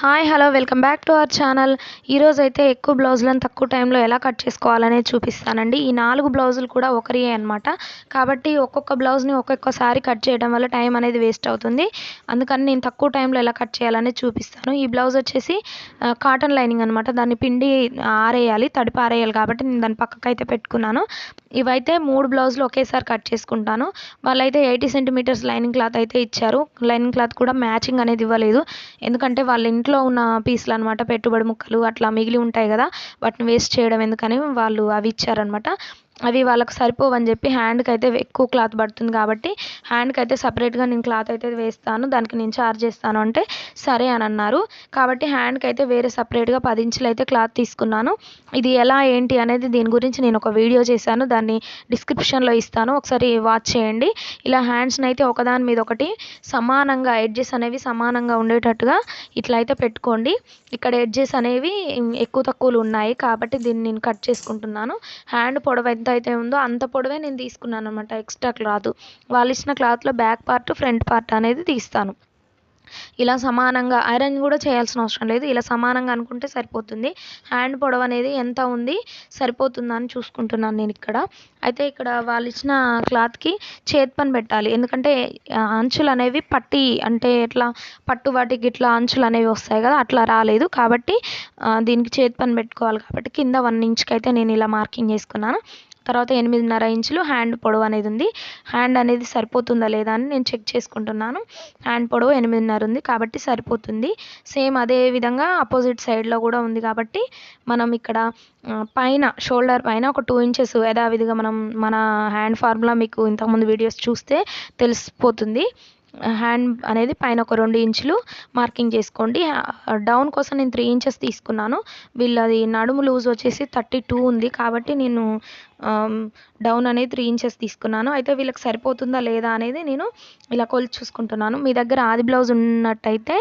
Hi hello welcome back to our channel. ఈరోజు అయితే ఎక్కువ బ్లౌజులను తక్కువ టైంలో ఎలా కట్ చేసుకోవాలనే చూపిస్తానండి. ఈ నాలుగు బ్లౌజులు కూడా ఒకరియే అనమాట కాబట్టి ఒక్కొక్క బ్లౌజ్ని ఒక్కొక్కసారి కట్ చేయడం వల్ల టైం అనేది వేస్ట్ అవుతుంది. అందుకని నేను తక్కువ టైంలో ఎలా కట్ చేయాలని చూపిస్తాను. ఈ బ్లౌజ్ వచ్చేసి కాటన్ లైనింగ్ అనమాట దాన్ని పిండి ఆరేయాలి తడిపి ఆరేయాలి కాబట్టి నేను దాన్ని పక్కకు అయితే పెట్టుకున్నాను. ఇవైతే మూడు బ్లౌజులు ఒకేసారి కట్ చేసుకుంటాను. వాళ్ళైతే ఎయిటీ సెంటీమీటర్స్ లైనింగ్ క్లాత్ అయితే ఇచ్చారు. లైనింగ్ క్లాత్ కూడా మ్యాచింగ్ అనేది ఇవ్వలేదు. ఎందుకంటే వాళ్ళ ఇంట్లో ఉన్న పీసులు అనమాట పెట్టుబడి ముక్కలు అట్లా మిగిలి ఉంటాయి కదా వాటిని వేస్ట్ చేయడం ఎందుకని వాళ్ళు అవి ఇచ్చారనమాట అవి వాళ్ళకి సరిపోవని చెప్పి హ్యాండ్కి అయితే ఎక్కువ క్లాత్ పడుతుంది కాబట్టి హ్యాండ్కి అయితే సపరేట్గా నేను క్లాత్ అయితే వేస్తాను దానికి నేను ఛార్జ్ చేస్తాను అంటే సరే అని అన్నారు. కాబట్టి హ్యాండ్కి అయితే వేరే సపరేట్గా పది ఇంచులు అయితే క్లాత్ తీసుకున్నాను. ఇది ఎలా ఏంటి అనేది దీని గురించి నేను ఒక వీడియో చేశాను. దాన్ని డిస్క్రిప్షన్లో ఇస్తాను. ఒకసారి వాచ్ చేయండి. ఇలా హ్యాండ్స్ని అయితే ఒకదాని మీద ఒకటి సమానంగా ఎడ్జెస్ అనేవి సమానంగా ఉండేటట్టుగా ఇట్లా అయితే పెట్టుకోండి. ఇక్కడ ఎడ్జెస్ అనేవి ఎక్కువ తక్కువలు ఉన్నాయి కాబట్టి దీన్ని నేను కట్ చేసుకుంటున్నాను. హ్యాండ్ పొడవు ఎంత అయితే ఉందో అంత పొడవే నేను తీసుకున్నాను అనమాట ఎక్స్ట్రా క్లాత్. వాళ్ళు ఇచ్చిన క్లాత్లో బ్యాక్ పార్ట్ ఫ్రంట్ పార్ట్ అనేది తీస్తాను. ఇలా సమానంగా ఐరన్ కూడా చేయాల్సిన అవసరం లేదు. ఇలా సమానంగా అనుకుంటే సరిపోతుంది. హ్యాండ్ పొడవు అనేది ఎంత ఉంది సరిపోతుందా అని చూసుకుంటున్నాను నేను ఇక్కడ. అయితే ఇక్కడ వాళ్ళు ఇచ్చిన క్లాత్కి చేతి పని పెట్టాలి. ఎందుకంటే అంచులు అనేవి పట్టి అంటే ఎట్లా పట్టు వాటికి ఇట్లా అంచులు అనేవి వస్తాయి కదా అట్లా రాలేదు. కాబట్టి దీనికి చేతి పని పెట్టుకోవాలి. కాబట్టి కింద వన్ ఇంచ్కి అయితే నేను ఇలా మార్కింగ్ చేసుకున్నాను. తర్వాత ఎనిమిదిన్నర ఇంచులు హ్యాండ్ పొడవు అనేది ఉంది. హ్యాండ్ అనేది సరిపోతుందా లేదా అని నేను చెక్ చేసుకుంటున్నాను. హ్యాండ్ పొడవు ఎనిమిదిన్నర ఉంది కాబట్టి సరిపోతుంది. సేమ్ అదే విధంగా అపోజిట్ సైడ్లో కూడా ఉంది కాబట్టి మనం ఇక్కడ పైన షోల్డర్ పైన ఒక టూ ఇంచెస్ యథావిధిగా మనం మన హ్యాండ్ ఫార్ములా మీకు ఇంతకుముందు వీడియోస్ చూస్తే తెలిసిపోతుంది. హ్యాండ్ అనేది పైన ఒక రెండు ఇంచులు మార్కింగ్ చేసుకోండి. డౌన్ కోసం నేను త్రీ ఇంచెస్ తీసుకున్నాను. వీళ్ళది నడుము లూజ్ వచ్చేసి థర్టీ టూ ఉంది. కాబట్టి నేను డౌన్ అనేది త్రీ ఇంచెస్ తీసుకున్నాను. అయితే వీళ్ళకి సరిపోతుందా లేదా అనేది నేను ఇలా కొలిచి చూసుకుంటున్నాను. మీ దగ్గర ఆది బ్లౌజ్ ఉన్నట్టయితే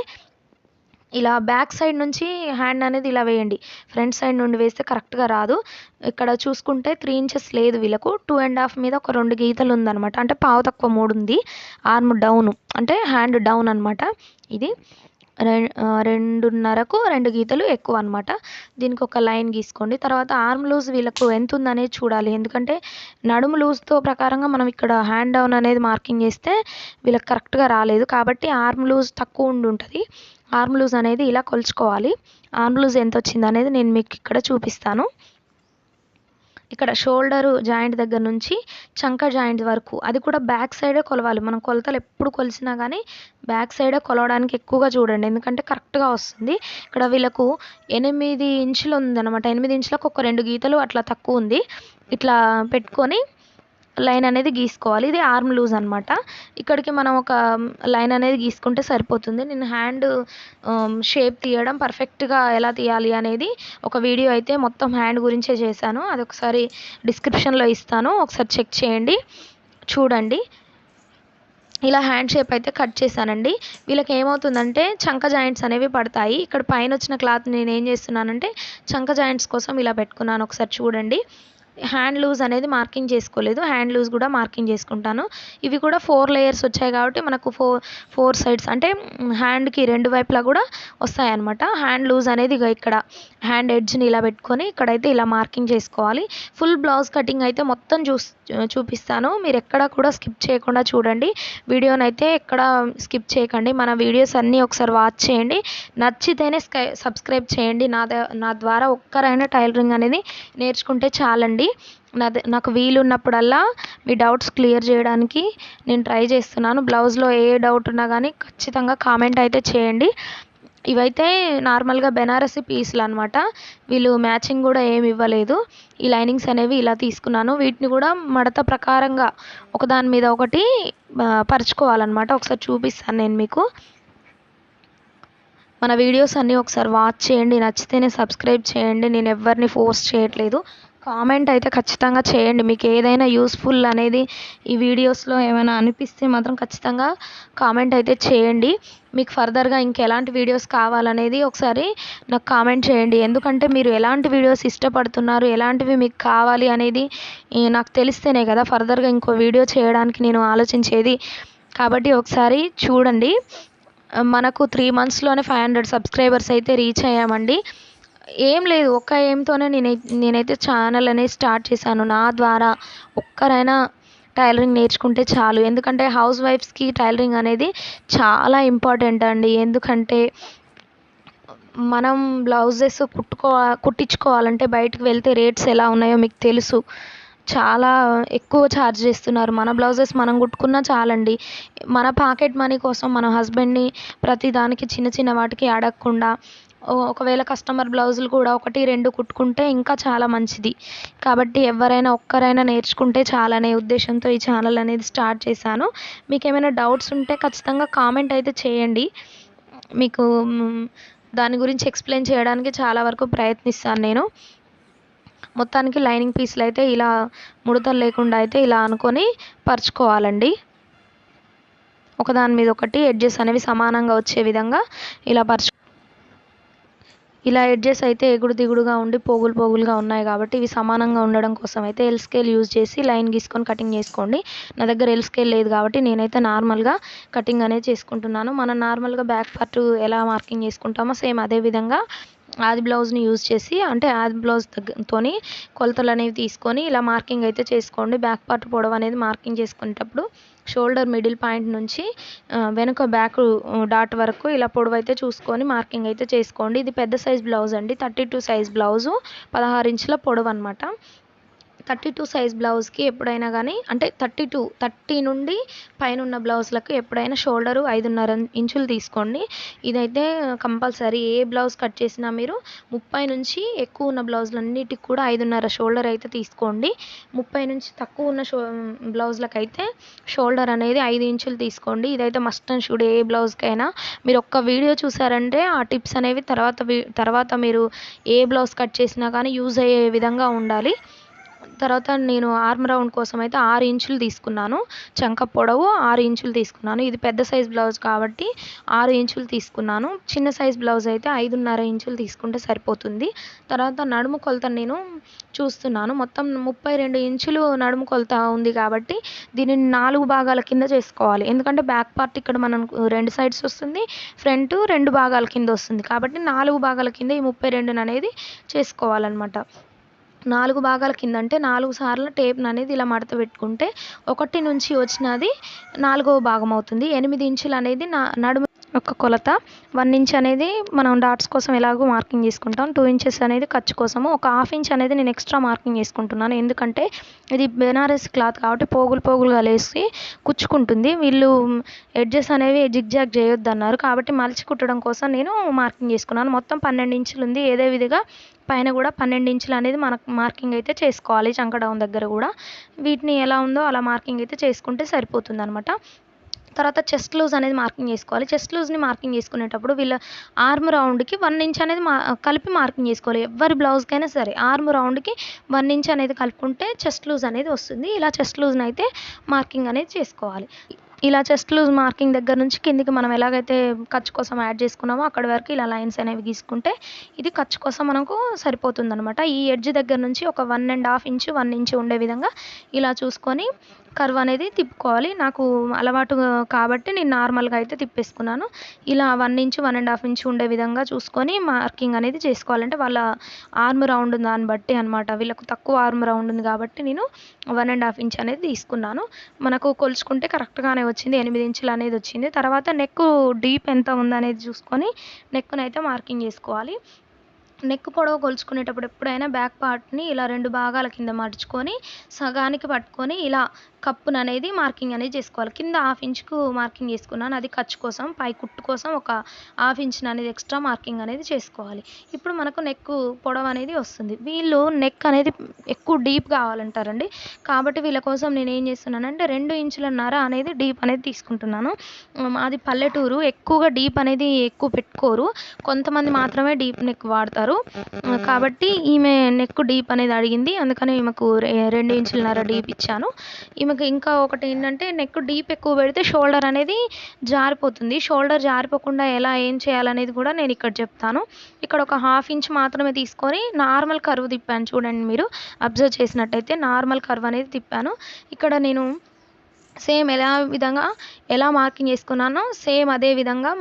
ఇలా బ్యాక్ సైడ్ నుంచి హ్యాండ్ అనేది ఇలా వేయండి. ఫ్రంట్ సైడ్ నుండి వేస్తే కరెక్ట్గా రాదు. ఇక్కడ చూసుకుంటే త్రీ ఇంచెస్ లేదు వీళ్ళకు. టూ అండ్ హాఫ్ మీద ఒక రెండు గీతలు ఉందన్నమాట. అంటే పావు తక్కువ మూడు ఉంది. Arm down. అంటే హ్యాండ్ డౌన్ అనమాట ఇది రె- రెండున్నరకు రెండు గీతలు ఎక్కువ అనమాట దీనికి ఒక లైన్ గీసుకోండి. తర్వాత ఆర్మ్ లూజ్ వీళ్ళకు ఎంత ఉందనేది చూడాలి. ఎందుకంటే నడుము లూజ్తో ప్రకారంగా మనం ఇక్కడ హ్యాండ్ డౌన్ అనేది మార్కింగ్ చేస్తే వీళ్ళకి కరెక్ట్గా రాలేదు. కాబట్టి ఆర్మ్ లూజ్ తక్కువ ఉండి ఉంటుంది. ఆర్మ్ లూజ్ అనేది ఇలా కొలుచుకోవాలి. ఆర్మ్ లూజ్ ఎంత వచ్చింది అనేది నేను మీకు ఇక్కడ చూపిస్తాను. ఇక్కడ షోల్డర్ జాయింట్ దగ్గర నుంచి చంక జాయింట్ వరకు అది కూడా బ్యాక్ సైడే కొలవాలి. మనం కొలతలు ఎప్పుడు కొలిసినా కానీ బ్యాక్ సైడే కొలవడానికి ఎక్కువగా చూడండి. ఎందుకంటే కరెక్ట్గా వస్తుంది. ఇక్కడ వీళ్ళకు ఎనిమిది ఇంచులు ఉందన్నమాట. ఎనిమిది ఇంచులకు ఒక రెండు గీతలు అట్లా తక్కువ ఉంది. ఇట్లా పెట్టుకొని లైన్ అనేది గీసుకోవాలి. ఇది ఆర్మ్ లూజ్ అనమాట ఇక్కడికి మనం ఒక లైన్ అనేది గీసుకుంటే సరిపోతుంది. నేను హ్యాండ్ షేప్ తీయడం పర్ఫెక్ట్గా ఎలా తీయాలి అనేది ఒక వీడియో అయితే మొత్తం హ్యాండ్ గురించే చేశాను. అది ఒకసారి డిస్క్రిప్షన్లో ఇస్తాను. ఒకసారి చెక్ చేయండి. చూడండి. ఇలా హ్యాండ్ షేప్ అయితే కట్ చేశానండి. వీళ్ళకి ఏమవుతుందంటే చంక జాయింట్స్ అనేవి పడతాయి. ఇక్కడ పైన వచ్చిన క్లాత్ నేను ఏం చేస్తున్నానంటే చంక జాయింట్స్ కోసం ఇలా పెట్టుకున్నాను. ఒకసారి చూడండి. హ్యాండ్ లూజ్ అనేది మార్కింగ్ చేసుకోలేదు. హ్యాండ్ లూజ్ కూడా మార్కింగ్ చేసుకుంటాను. ఇవి కూడా ఫోర్ లేయర్స్ వచ్చాయి కాబట్టి మనకు ఫోర్ ఫోర్ సైడ్స్ అంటే హ్యాండ్కి రెండు వైపులా కూడా వస్తాయి అన్నమాట హ్యాండ్ లూజ్ అనేది ఇక ఇక్కడ హ్యాండ్ ఎడ్జ్ని ఇలా పెట్టుకొని ఇక్కడైతే ఇలా మార్కింగ్ చేసుకోవాలి. ఫుల్ బ్లౌజ్ కటింగ్ అయితే మొత్తం చూ చూపిస్తాను. మీరు ఎక్కడ కూడా స్కిప్ చేయకుండా చూడండి. వీడియోని అయితే ఎక్కడ స్కిప్ చేయకండి. మన వీడియోస్ అన్నీ ఒకసారి వాచ్ చేయండి. నచ్చితేనే స్కై సబ్స్క్రైబ్ చేయండి. నా ద- నా ద్వారా ఒక్కరైనా టైలరింగ్ అనేది నేర్చుకుంటే చాలండి. చేయండి నాది నాకు వీలున్నప్పుడల్లా మీ డౌట్స్ క్లియర్ చేయడానికి నేను ట్రై చేస్తున్నాను. బ్లౌజ్లో ఏ డౌట్ ఉన్నా కానీ ఖచ్చితంగా కామెంట్ అయితే చేయండి. ఇవైతే నార్మల్గా బెనారసి పీసులు అనమాట వీళ్ళు మ్యాచింగ్ కూడా ఏమి ఇవ్వలేదు. ఈ లైనింగ్స్ అనేవి ఇలా తీసుకున్నాను. వీటిని కూడా మడత ప్రకారంగా ఒకదాని మీద ఒకటి పరుచుకోవాలన్నమాట. ఒకసారి చూపిస్తాను నేను మీకు. మన వీడియోస్ అన్నీ ఒకసారి వాచ్ చేయండి. నచ్చితేనే సబ్స్క్రైబ్ చేయండి. నేను ఎవరిని ఫోర్స్ చేయట్లేదు. కామెంట్ అయితే ఖచ్చితంగా చేయండి. మీకు ఏదైనా యూస్ఫుల్ అనేది ఈ వీడియోస్లో ఏమైనా అనిపిస్తే మాత్రం ఖచ్చితంగా కామెంట్ అయితే చేయండి. మీకు ఫర్దర్గా ఇంకెలాంటి వీడియోస్ కావాలనేది ఒకసారి నాకు కామెంట్ చేయండి. ఎందుకంటే మీరు ఎలాంటి వీడియోస్ ఇష్టపడుతున్నారు ఎలాంటివి మీకు కావాలి అనేది నాకు తెలిస్తేనే కదా ఫర్దర్గా ఇంకో వీడియో చేయడానికి నేను ఆలోచించేది. కాబట్టి ఒకసారి చూడండి. మనకు త్రీ మంత్స్లోనే ఫైవ్ హండ్రెడ్ సబ్స్క్రైబర్స్ అయితే రీచ్ అయ్యామండి. ఏం లేదు ఒక్క ఎయిమ్తోనే నేనై నేనైతే ఛానల్ అనేది స్టార్ట్ చేశాను. నా ద్వారా ఒక్కరైనా టైలరింగ్ నేర్చుకుంటే చాలు. ఎందుకంటే హౌస్ వైఫ్స్కి టైలరింగ్ అనేది చాలా ఇంపార్టెంట్ అండి. ఎందుకంటే మనం బ్లౌజెస్ కుట్టుకో కుట్టించుకోవాలంటే బయటకు వెళ్తే రేట్స్ ఎలా ఉన్నాయో మీకు తెలుసు. చాలా ఎక్కువ ఛార్జ్ చేస్తున్నారు. మన బ్లౌజెస్ మనం కుట్టుకున్నా చాలండి. మన పాకెట్ మనీ కోసం మన హస్బెండ్ని ప్రతిదానికి చిన్న చిన్న వాటికి అడగకుండా ఒకవేళ కస్టమర్ బ్లౌజులు కూడా ఒకటి రెండు కుట్టుకుంటే ఇంకా చాలా మంచిది. కాబట్టి ఎవరైనా ఒక్కరైనా నేర్చుకుంటే చాలనే ఉద్దేశంతో ఈ ఛానల్ అనేది స్టార్ట్ చేశాను. మీకు ఏమైనా డౌట్స్ ఉంటే ఖచ్చితంగా కామెంట్ అయితే చేయండి. మీకు దాని గురించి ఎక్స్ప్లెయిన్ చేయడానికి చాలా వరకు ప్రయత్నిస్తాను నేను. మొత్తానికి లైనింగ్ పీస్లు అయితే ఇలా ముడతలు లేకుండా అయితే ఇలా అనుకొని పరుచుకోవాలండి. ఒకదాని మీద ఒకటి ఎడ్జెస్ అనేవి సమానంగా వచ్చే విధంగా ఇలా పరుచు ఇలా ఎడ్జెస్ అయితే ఎగుడు దిగుడుగా ఉండి పోగులు పోగులుగా ఉన్నాయి కాబట్టి ఇవి సమానంగా ఉండడం కోసం అయితే ఎల్ స్కేల్ యూజ్ చేసి లైన్ గీసుకొని కటింగ్ చేసుకోండి. నా దగ్గర ఎల్ స్కేల్ లేదు కాబట్టి నేనైతే నార్మల్గా కటింగ్ అనేది చేసుకుంటున్నాను. మనం నార్మల్గా బ్యాక్ పార్ట్ ఎలా మార్కింగ్ చేసుకుంటామో సేమ్ అదే విధంగా ఆది బ్లౌజ్ని యూజ్ చేసి అంటే ఆది బ్లౌజ్ తోని కొలతలు అనేవి తీసుకొని ఇలా మార్కింగ్ అయితే చేసుకోండి. బ్యాక్ పార్ట్ పొడవు అనేది మార్కింగ్ చేసుకునేటప్పుడు షోల్డర్ మిడిల్ పాయింట్ నుంచి వెనుక బ్యాక్ డాట్ వరకు ఇలా పొడవు అయితే చూసుకొని మార్కింగ్ అయితే చేసుకోండి. ఇది పెద్ద సైజ్ బ్లౌజ్ అండి. థర్టీ టూ సైజ్ బ్లౌజు పదహారు ఇంచుల పొడవు అనమాట థర్టీ టూ సైజ్ బ్లౌజ్కి ఎప్పుడైనా కానీ అంటే థర్టీ టూ థర్టీ నుండి పైన ఉన్న బ్లౌజ్లకు ఎప్పుడైనా షోల్డరు ఐదున్నర ఇంచులు తీసుకోండి. ఇదైతే కంపల్సరీ ఏ బ్లౌజ్ కట్ చేసినా మీరు ముప్పై నుంచి ఎక్కువ ఉన్న బ్లౌజులన్నిటికి కూడా ఐదున్నర షోల్డర్ అయితే తీసుకోండి. ముప్పై నుంచి తక్కువ ఉన్న షో బ్లౌజ్లకు అయితే షోల్డర్ అనేది ఐదు ఇంచులు తీసుకోండి. ఇదైతే మస్ట్ అండ్ షుడ్ ఏ బ్లౌజ్కైనా. మీరు ఒక్క వీడియో చూసారంటే ఆ టిప్స్ అనేవి తర్వాత తర్వాత మీరు ఏ బ్లౌజ్ కట్ చేసినా కానీ యూజ్ అయ్యే విధంగా ఉండాలి. తర్వాత నేను ఆర్మ్ రౌండ్ కోసం అయితే ఆరు ఇంచులు తీసుకున్నాను. చంక పొడవు ఆరు ఇంచులు తీసుకున్నాను. ఇది పెద్ద సైజ్ బ్లౌజ్ కాబట్టి ఆరు ఇంచులు తీసుకున్నాను. చిన్న సైజ్ బ్లౌజ్ అయితే ఐదున్నర ఇంచులు తీసుకుంటే సరిపోతుంది. తర్వాత నడుము కొలత నేను చూస్తున్నాను. మొత్తం ముప్పై రెండు ఇంచులు నడుము కొలత ఉంది కాబట్టి దీనిని నాలుగు భాగాల కింద చేసుకోవాలి. ఎందుకంటే బ్యాక్ పార్ట్ ఇక్కడ మనం రెండు సైడ్స్ వస్తుంది ఫ్రంట్ రెండు భాగాల కింద వస్తుంది. కాబట్టి నాలుగు భాగాల కింద ఈ ముప్పై రెండుని అనేది చేసుకోవాలన్నమాట. నాలుగు భాగాల కింద అంటే నాలుగు సార్లు టేప్ను అనేది ఇలా మడత పెట్టుకుంటే ఒకటి నుంచి వచ్చినది నాలుగవ భాగం అవుతుంది. ఎనిమిది ఇంచులు అనేది నా నడుము ఒక కొలత. వన్ ఇంచ్ అనేది మనం డాట్స్ కోసం ఎలాగో మార్కింగ్ చేసుకుంటాం. టూ ఇంచెస్ అనేది ఖర్చు కోసము. ఒక హాఫ్ ఇంచ్ అనేది నేను ఎక్స్ట్రా మార్కింగ్ చేసుకుంటున్నాను. ఎందుకంటే ఇది బెనారస్ క్లాత్ కాబట్టి పోగులు పోగులుగా లేసి కుచ్చుకుంటుంది. వీళ్ళు ఎడ్జెస్ అనేవి జిగ్జాగ్ చేయొద్దు అన్నారు కాబట్టి మలిచి కుట్టడం కోసం నేను మార్కింగ్ చేసుకున్నాను. మొత్తం పన్నెండు ఇంచులు ఉంది. ఏదే విధిగా పైన కూడా పన్నెండు ఇంచులు అనేది మనకు మార్కింగ్ అయితే చేసుకోవాలి. చంకడౌన్ దగ్గర కూడా. వీటిని ఎలా ఉందో అలా మార్కింగ్ అయితే చేసుకుంటే సరిపోతుంది అనమాట తర్వాత చెస్ట్ లూజ్ అనేది మార్కింగ్ చేసుకోవాలి. చెస్ట్ లూజ్ని మార్కింగ్ చేసుకునేటప్పుడు వీళ్ళ ఆర్మ్ రౌండ్కి వన్ ఇంచ్ అనేది మా కలిపి మార్కింగ్ చేసుకోవాలి. ఎవరి బ్లౌజ్కైనా సరే ఆర్మ్ రౌండ్కి వన్ ఇంచ్ అనేది కలుపుకుంటే చెస్ట్ లూజ్ అనేది వస్తుంది. ఇలా చెస్ట్ లూజ్ని అయితే మార్కింగ్ అనేది చేసుకోవాలి. ఇలా చెస్ట్ లూజ్ మార్కింగ్ దగ్గర నుంచి కిందికి మనం ఎలాగైతే ఖర్చు కోసం యాడ్ చేసుకున్నామో అక్కడి వరకు ఇలా లైన్స్ అనేవి గీసుకుంటే ఇది ఖర్చు కోసం మనకు సరిపోతుంది అనమాట ఈ ఎడ్జ్ దగ్గర నుంచి ఒక one and half inch one inch ఉండే విధంగా ఇలా చూసుకొని కర్వ్ అనేది తిప్పుకోవాలి. నాకు అలవాటు కాబట్టి నేను నార్మల్గా అయితే తిప్పేసుకున్నాను. ఇలా one inch one and half inch ఉండే విధంగా చూసుకొని మార్కింగ్ అనేది చేసుకోవాలంటే వాళ్ళ ఆర్మ్ రౌండ్ దాన్ని బట్టి అనమాట వీళ్ళకు తక్కువ ఆర్మ్ రౌండ్ ఉంది కాబట్టి నేను వన్ అండ్ హాఫ్ ఇంచ్ అనేది తీసుకున్నాను. మనకు కొలుచుకుంటే కరెక్ట్గానే వచ్చింది. ఎనిమిది ఇంచులు అనేది వచ్చింది. తర్వాత నెక్ డీప్ ఎంత ఉందనేది చూసుకొని నెక్ని అయితే మార్కింగ్ చేసుకోవాలి. నెక్ పొడవు కొలుచుకునేటప్పుడు ఎప్పుడైనా బ్యాక్ పార్ట్ని ఇలా రెండు భాగాల కింద మడుచుకొని సగానికి పట్టుకొని ఇలా కప్పును అనేది మార్కింగ్ అనేది చేసుకోవాలి. కింద హాఫ్ ఇంచుకు మార్కింగ్ చేసుకున్నాను. అది ఖర్చు కోసం పై కుట్టు కోసం ఒక హాఫ్ ఇంచ్ అనేది ఎక్స్ట్రా మార్కింగ్ అనేది చేసుకోవాలి. ఇప్పుడు మనకు నెక్ పొడవు అనేది వస్తుంది. వీళ్ళు నెక్ అనేది ఎక్కువ డీప్ కావాలంటారండి. కాబట్టి వీళ్ళ కోసం నేను ఏం చేస్తున్నానంటే రెండు ఇంచులన్నర అనేది డీప్ అనేది తీసుకుంటున్నాను. అది పల్లెటూరు ఎక్కువగా డీప్ అనేది ఎక్కువ పెట్టుకోరు. కొంతమంది మాత్రమే డీప్ నెక్ వాడతారు. కాబట్టి ఈమె నెక్ డీప్ అనేది అడిగింది. అందుకని ఈమెకు రెండు ఇంచులన్నర డీప్ ఇచ్చాను. ఈమె ఈమెకు ఇంకా ఒకటి ఏంటంటే నెక్ డీప్ ఎక్కువ పెడితే షోల్డర్ అనేది జారిపోతుంది. షోల్డర్ జారిపోకుండా ఎలా ఏం చేయాలనేది కూడా నేను ఇక్కడ చెప్తాను. ఇక్కడ ఒక హాఫ్ ఇంచ్ మాత్రమే తీసుకొని నార్మల్ కర్వ్ తిప్పాను చూడండి మీరు. అబ్జర్వ్ చేసినట్టయితే నార్మల్ కర్వ్ అనేది తిప్పాను. ఇక్కడ నేను సేమ్ ఎలా విధంగా ఎలా మార్కింగ్ చేసుకున్నానో సేమ్ అదే విధంగా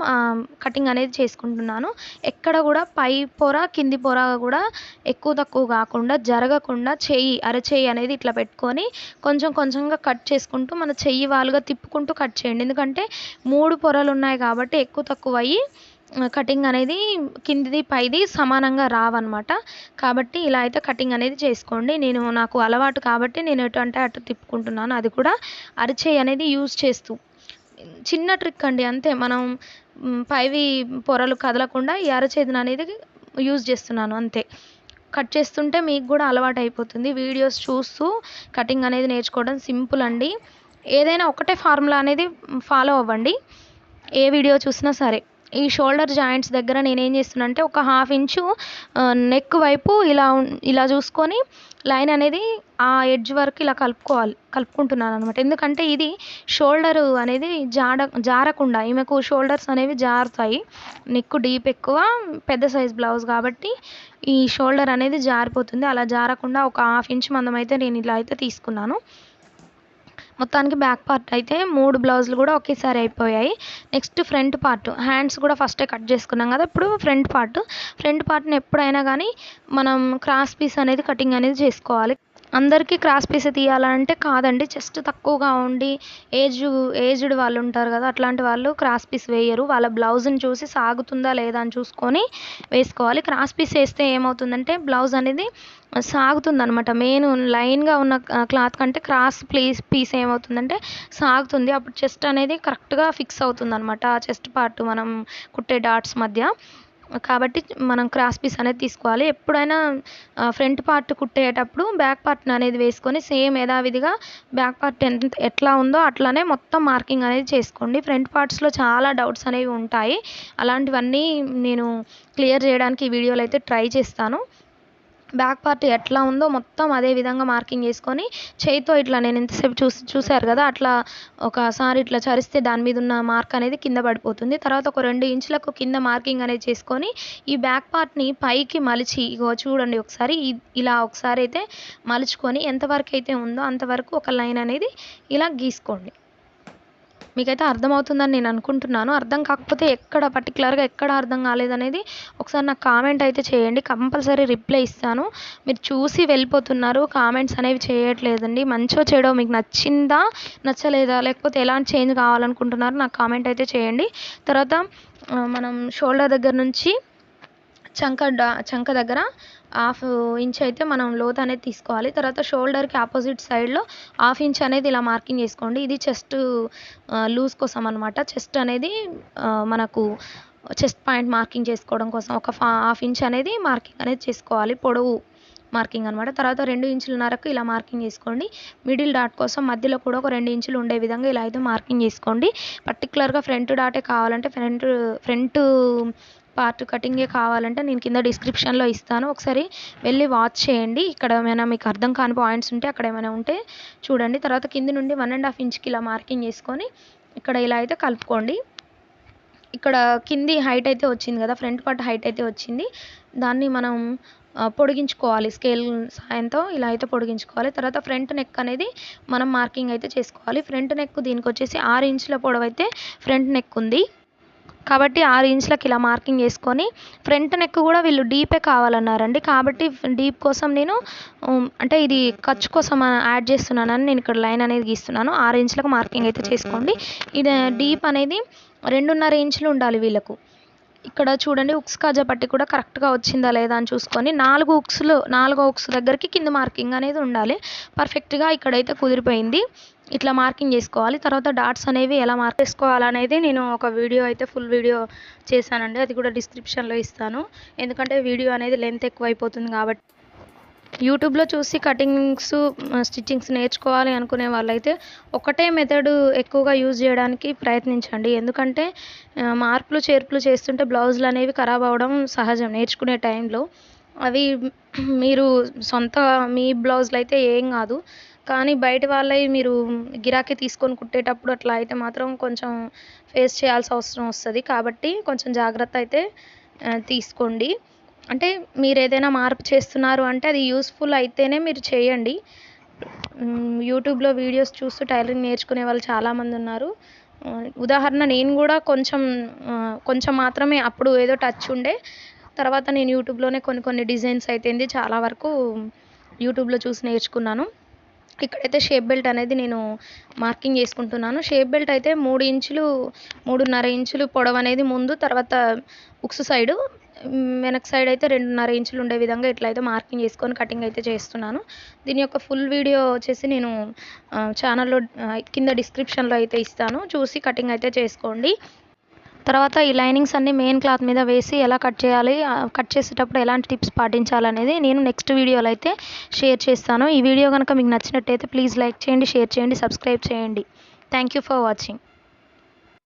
కటింగ్ అనేది చేసుకుంటున్నాను. ఎక్కడ కూడా పై పొర కింది పొర కూడా ఎక్కువ తక్కువ కాకుండా జరగకుండా చెయ్యి అరచెయ్యి అనేది ఇట్లా పెట్టుకొని కొంచెం కొంచెంగా కట్ చేసుకుంటూ మన చెయ్యి వాలుగా తిప్పుకుంటూ కట్ చేయండి. ఎందుకంటే మూడు పొరలు ఉన్నాయి కాబట్టి ఎక్కువ తక్కువ అయ్యి కటింగ్ అనేది కిందిది పైది సమానంగా రావన్నమాట. కాబట్టి ఇలా అయితే కటింగ్ అనేది చేసుకోండి. నేను నాకు అలవాటు కాబట్టి నేను ఎటు అంటే అటు తిప్పుకుంటున్నాను. అది కూడా అరచేయి అనేది యూజ్ చేస్తూ. చిన్న ట్రిక్ అండి అంతే. మనం పైవి పొరలు కదలకుండా ఈ అరచేతిని అనేది యూజ్ చేస్తున్నాను అంతే. కట్ చేస్తుంటే మీకు కూడా అలవాటు అయిపోతుంది. వీడియోస్ చూస్తూ కటింగ్ అనేది నేర్చుకోవడం సింపుల్ అండి. ఏదైనా ఒకటే ఫార్ములా అనేది ఫాలో అవ్వండి. ఏ వీడియో చూసినా సరే. ఈ షోల్డర్ జాయింట్స్ దగ్గర నేను ఏం చేస్తున్నా అంటే ఒక హాఫ్ ఇంచు నెక్ వైపు ఇలా ఇలా చూసుకొని లైన్ అనేది ఆ ఎడ్జ్ వరకు ఇలా కలుపుకోవాలి కలుపుకుంటున్నాను అనమాట ఎందుకంటే ఇది షోల్డర్ అనేది జాడ జారకుండా ఈమెకు షోల్డర్స్ అనేవి జారుతాయి. నెక్ డీప్ ఎక్కువ పెద్ద సైజ్ బ్లౌజ్ కాబట్టి ఈ షోల్డర్ అనేది జారిపోతుంది. అలా జారకుండా ఒక హాఫ్ ఇంచ్ మందం అయితే నేను ఇలా అయితే తీసుకున్నాను. మొత్తానికి బ్యాక్ పార్ట్ అయితే మూడు బ్లౌజులు కూడా ఒకేసారి అయిపోయాయి. నెక్స్ట్ ఫ్రంట్ పార్ట్ హ్యాండ్స్ కూడా ఫస్టే కట్ చేసుకున్నాం కదా ఇప్పుడు ఫ్రంట్ పార్ట్. ఫ్రంట్ పార్ట్ని ఎప్పుడైనా కానీ మనం క్రాస్ పీస్ అనేది కటింగ్ అనేది చేసుకోవాలి. అందరికీ క్రాస్ పీస్ తీయాలంటే కాదండి చెస్ట్ తక్కువగా ఉండి ఏజ్ ఏజ్డ్ వాళ్ళు ఉంటారు కదా అట్లాంటి వాళ్ళు క్రాస్ పీస్ వేయరు. వాళ్ళ బ్లౌజ్ని చూసి సాగుతుందా లేదా అని చూసుకొని వేసుకోవాలి. క్రాస్ పీస్ వేస్తే ఏమవుతుందంటే బ్లౌజ్ అనేది సాగుతుందనమాట మెయిన్ లైన్గా ఉన్న క్లాత్ కంటే క్రాస్ ప్లీస్ పీస్ ఏమవుతుందంటే సాగుతుంది. అప్పుడు చెస్ట్ అనేది కరెక్ట్గా ఫిక్స్ అవుతుంది అనమాట చెస్ట్ పార్ట్ మనం కుట్టే డాట్స్ మధ్య. కాబట్టి మనం క్రాస్ పీస్ అనేది తీసుకోవాలి. ఎప్పుడైనా ఫ్రంట్ పార్ట్ కుట్టేటప్పుడు బ్యాక్ పార్ట్ అనేది వేసుకొని సేమ్ యథావిధిగా బ్యాక్ పార్ట్ ఎంత ఎట్లా ఉందో అట్లానే మొత్తం మార్కింగ్ అనేది చేసుకోండి. ఫ్రంట్ పార్ట్స్లో చాలా డౌట్స్ అనేవి ఉంటాయి. అలాంటివన్నీ నేను క్లియర్ చేయడానికి ఈ వీడియోలో అయితే ట్రై చేస్తాను. బ్యాక్ పార్ట్ ఎట్లా ఉందో మొత్తం అదే విధంగా మార్కింగ్ చేసుకొని చేయితో ఇట్లా నేను ఇంతసేపు చూసి చూశారు కదా అట్లా ఒకసారి ఇట్లా చరిస్తే దాని మీద ఉన్న మార్క్ అనేది కింద పడిపోతుంది. తర్వాత ఒక రెండు ఇంచులకు కింద మార్కింగ్ అనేది చేసుకొని ఈ బ్యాక్ పార్ట్ని పైకి మలిచి ఇగో చూడండి ఒకసారి ఇలా ఒకసారి అయితే మలుచుకొని ఎంతవరకు అయితే ఉందో అంతవరకు ఒక లైన్ అనేది ఇలా గీసుకోండి. మీకైతే అర్థమవుతుందని నేను అనుకుంటున్నాను. అర్థం కాకపోతే ఎక్కడ పర్టికులర్గా ఎక్కడ అర్థం కాలేదనేది ఒకసారి నాకు కామెంట్ అయితే చేయండి. కంపల్సరీ రిప్లై ఇస్తాను. మీరు చూసి వెళ్ళిపోతున్నారు. కామెంట్స్ అనేవి చేయట్లేదండి. మంచో చెడో మీకు నచ్చిందా నచ్చలేదా లేకపోతే ఎలాంటి చేంజ్ కావాలనుకుంటున్నారు నాకు కామెంట్ అయితే చేయండి. తర్వాత మనం షోల్డర్ దగ్గర నుంచి చంక డా చంక దగ్గర హాఫ్ ఇంచ్ అయితే మనం లోత్ అనేది తీసుకోవాలి. తర్వాత షోల్డర్కి ఆపోజిట్ సైడ్లో హాఫ్ ఇంచ్ అనేది ఇలా మార్కింగ్ చేసుకోండి. ఇది చెస్ట్ లూజ్ కోసం అనమాట చెస్ట్ అనేది మనకు చెస్ట్ పాయింట్ మార్కింగ్ చేసుకోవడం కోసం ఒక ఫా హాఫ్ ఇంచ్ అనేది మార్కింగ్ అనేది చేసుకోవాలి. పొడవు మార్కింగ్ అనమాట తర్వాత రెండు ఇంచులన్నరకు ఇలా మార్కింగ్ చేసుకోండి. మిడిల్ డాట్ కోసం మధ్యలో కూడా ఒక రెండు ఇంచులు ఉండే విధంగా ఇలా అయితే మార్కింగ్ చేసుకోండి. పర్టికులర్గా ఫ్రంట్ డాటే కావాలంటే ఫ్రంట్ ఫ్రంట్ పార్ట్ కటింగే కావాలంటే నేను కింద డిస్క్రిప్షన్లో ఇస్తాను. ఒకసారి వెళ్ళి వాచ్ చేయండి. ఇక్కడ ఏమైనా మీకు అర్థం కాని పాయింట్స్ ఉంటే అక్కడ ఏమైనా ఉంటే చూడండి. తర్వాత కింది నుండి వన్ అండ్ హాఫ్ ఇంచ్కి ఇలా మార్కింగ్ చేసుకొని ఇక్కడ ఇలా అయితే కలుపుకోండి. ఇక్కడ కింది హైట్ అయితే వచ్చింది కదా ఫ్రంట్ పార్ట్ హైట్ అయితే వచ్చింది. దాన్ని మనం పొడిగించుకోవాలి. స్కేల్ సాయంతో ఇలా అయితే పొడిగించుకోవాలి. తర్వాత ఫ్రంట్ నెక్ అనేది మనం మార్కింగ్ అయితే చేసుకోవాలి. ఫ్రంట్ నెక్ దీనికి వచ్చేసి ఆరు ఇంచుల పొడవైతే ఫ్రంట్ నెక్ ఉంది. కాబట్టి ఆరు ఇంచులకి ఇలా మార్కింగ్ చేసుకొని ఫ్రంట్ నెక్ కూడా వీళ్ళు డీపే కావాలన్నారండి. కాబట్టి డీప్ కోసం నేను అంటే ఇది ఖర్చు కోసం యాడ్ చేస్తున్నానని నేను ఇక్కడ లైన్ అనేది గీస్తున్నాను. ఆరు ఇంచులకు మార్కింగ్ అయితే చేసుకోండి. ఇది డీప్ అనేది రెండున్నర ఇంచులు ఉండాలి వీళ్ళకు. ఇక్కడ చూడండి ఉక్స్ కాజా పట్టి కూడా కరెక్ట్గా వచ్చిందా లేదా అని చూసుకొని నాలుగు ఉక్స్లు నాలుగో ఉక్స్ దగ్గరికి కింద మార్కింగ్ అనేది ఉండాలి. పర్ఫెక్ట్గా ఇక్కడైతే కుదిరిపోయింది. ఇట్లా మార్కింగ్ చేసుకోవాలి. తర్వాత డాట్స్ అనేవి ఎలా మార్క్ చేసుకోవాలనేది నేను ఒక వీడియో అయితే ఫుల్ వీడియో చేశానండి. అది కూడా డిస్క్రిప్షన్లో ఇస్తాను. ఎందుకంటే వీడియో అనేది లెంత్ ఎక్కువ అయిపోతుంది కాబట్టి. యూట్యూబ్లో చూసి కటింగ్స్ స్టిచ్చింగ్స్ నేర్చుకోవాలి అనుకునే వాళ్ళైతే ఒకటే మెథడ్ ఎక్కువగా యూజ్ చేయడానికి ప్రయత్నించండి. ఎందుకంటే మార్పులు చేర్పులు చేస్తుంటే బ్లౌజులు అనేవి ఖరాబ్ అవడం సహజం నేర్చుకునే టైంలో. అవి మీరు సొంత మీ బ్లౌజులు అయితే ఏం కాదు. కానీ బయట వాళ్ళవి మీరు గిరాకీ తీసుకొని కుట్టేటప్పుడు అట్లా అయితే మాత్రం కొంచెం ఫేస్ చేయాల్సిన అవసరం వస్తుంది. కాబట్టి కొంచెం జాగ్రత్త అయితే తీసుకోండి. అంటే మీరు ఏదైనా మార్పు చేస్తున్నారు అంటే అది యూస్ఫుల్ అయితేనే మీరు చేయండి. యూట్యూబ్లో వీడియోస్ చూస్తూ టైలరింగ్ నేర్చుకునే వాళ్ళు చాలామంది ఉన్నారు. ఉదాహరణ నేను కూడా కొంచెం కొంచెం మాత్రమే అప్పుడు ఏదో టచ్ ఉండే తర్వాత నేను యూట్యూబ్లోనే కొన్ని కొన్ని డిజైన్స్ అయితేంది చాలా వరకు యూట్యూబ్లో చూసి నేర్చుకున్నాను. ఇక్కడైతే షేప్ బెల్ట్ అనేది నేను మార్కింగ్ చేసుకుంటున్నాను. షేప్ బెల్ట్ అయితే మూడు ఇంచులు మూడున్నర ఇంచులు పొడవు అనేది ముందు తర్వాత ఉక్స్ సైడు వెనక్ సైడ్ అయితే రెండున్నర ఇంచులు ఉండే విధంగా ఇట్లా అయితే మార్కింగ్ చేసుకొని కటింగ్ అయితే చేస్తున్నాను. దీని యొక్క ఫుల్ వీడియో వచ్చేసి నేను ఛానల్లో కింద డిస్క్రిప్షన్లో అయితే ఇస్తాను. చూసి కటింగ్ అయితే చేసుకోండి. తర్వాత ఈ లైనింగ్స్ అన్ని మెయిన్ క్లాత్ మీద వేసి ఎలా కట్ చేయాలి కట్ చేసేటప్పుడు ఎలాంటి టిప్స్ పాటించాలనేది నేను నెక్స్ట్ వీడియోలో అయితే షేర్ చేస్తాను. ఈ వీడియో కనుక మీకు నచ్చినట్టయితే ప్లీజ్ లైక్ చేయండి షేర్ చేయండి సబ్స్క్రైబ్ చేయండి. Thank you for watching.